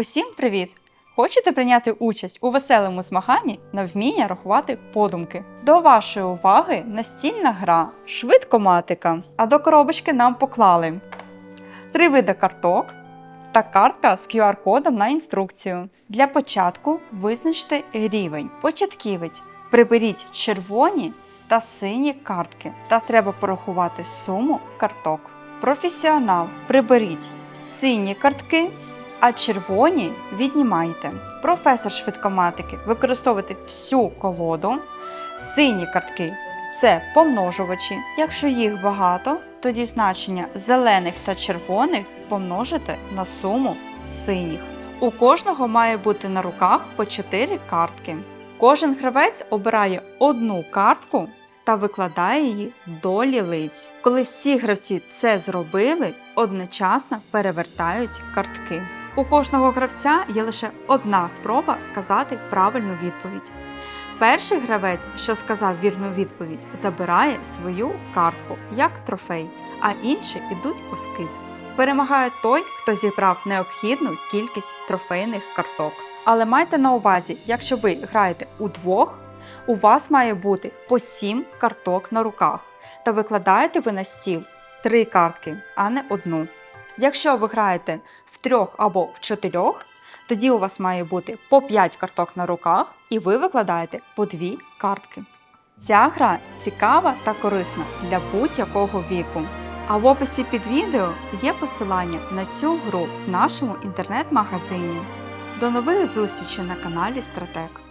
Усім привіт! Хочете прийняти участь у веселому змаганні на вміння рахувати подумки? До вашої уваги настільна гра швидкоматика. А до коробочки нам поклали три види карток та картка з QR-кодом на інструкцію. Для початку визначте рівень. Початківець. Приберіть червоні та сині картки. Та треба порахувати суму карток. Професіонал. Приберіть сині картки, а червоні віднімайте. Професор швидкоматики. Використовуйте всю колоду. Сині картки це помножувачі. Якщо їх багато, тоді значення зелених та червоних помножите на суму синіх. У кожного має бути на руках по 4 картки. Кожен гравець обирає одну картку та викладає її до лілиць. Коли всі гравці це зробили, одночасно перевертають картки. У кожного гравця є лише одна спроба сказати правильну відповідь. Перший гравець, що сказав вірну відповідь, забирає свою картку як трофей, а інші йдуть у скид. Перемагає той, хто зібрав необхідну кількість трофейних карток. Але майте на увазі, якщо ви граєте удвох, у вас має бути по 7 карток на руках, та викладаєте ви на стіл 3 картки, а не одну. Якщо ви граєте в трьох або в чотирьох, тоді у вас має бути по 5 карток на руках, і ви викладаєте по 2 картки. Ця гра цікава та корисна для будь-якого віку. А в описі під відео є посилання на цю гру в нашому інтернет-магазині. До нових зустрічей на каналі Стратег.